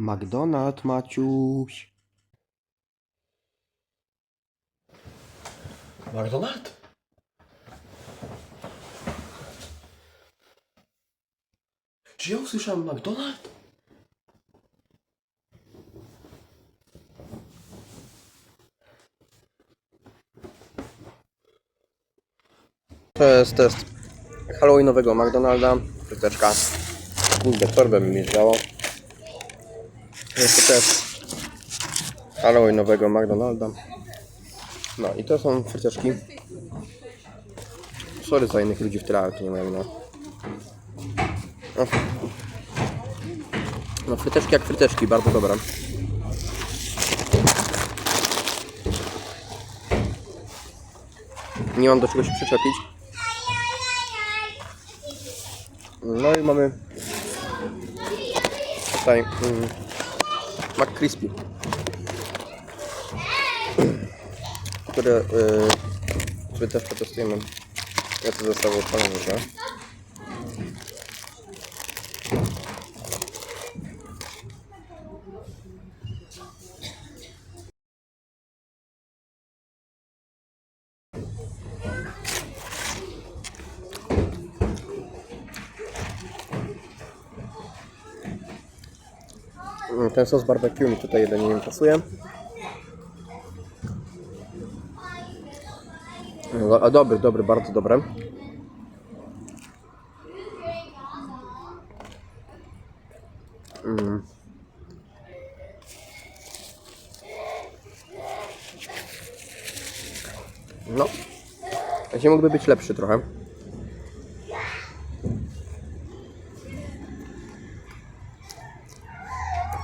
McDonald Maciuś. McDonald? Czy ja usłyszałem McDonald? To jest test Halloweenowego McDonalda. Fryteczka. Kurde, torbę mi mierzgało. Jest to test Halloweenowego McDonalda. No i to są fryteczki. Sorry za innych ludzi w tyle, to nie moja wina. No. no fryteczki jak fryteczki, bardzo dobre. Nie mam do czego się przyczepić. No i mamy tutaj mm, McCrispy, które yy, sobie też przetestujemy. Ja to zostało odpalone, że? Ten sos barbecue mi tutaj jeden nie pasuje. No, A dobry, dobry, bardzo dobry. Mm. No. Właśnie mógłby być lepszy trochę.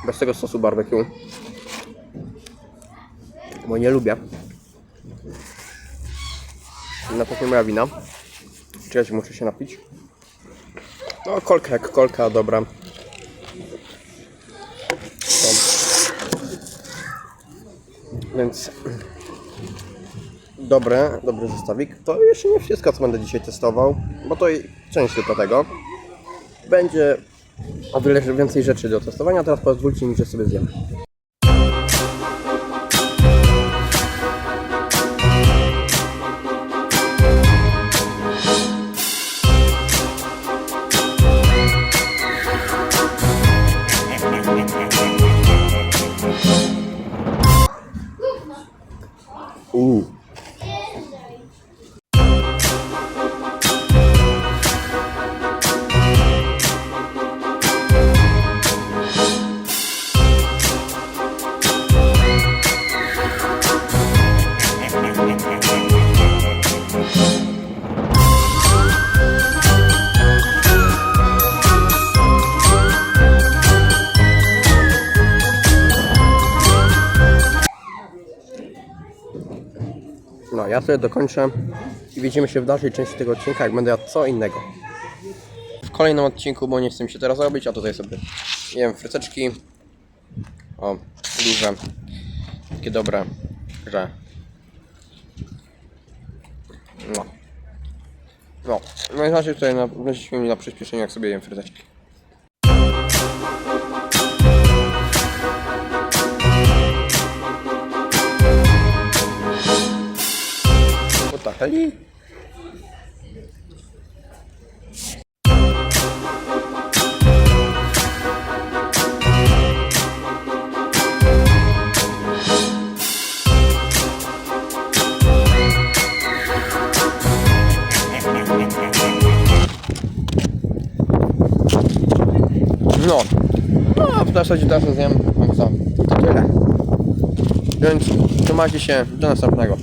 Bez tego sosu barbecue. Bo nie lubię. Na to nie moja wina. Czekajcie, muszę się napić. No, kolka jak kolka, dobra. To. Więc dobre, dobry zestawik. To jeszcze nie wszystko, co będę dzisiaj testował, bo to część tylko tego. Będzie o wiele więcej rzeczy do testowania. Teraz pozwólcie mi, że sobie zjem. Uuu. Ja sobie dokończę i widzimy się w dalszej części tego odcinka, jak będę jadł co innego. W kolejnym odcinku, bo nie chcę mi się teraz robić, a tutaj sobie jem fryteczki. O, duże. Takie dobre, że... No. No, w razie razie tutaj na, na przyspieszenie, jak sobie jem fryteczki. Hell? No. No, w zasadzie teraz zjem, co, to tyle. Więc trzymajcie się, do następnego.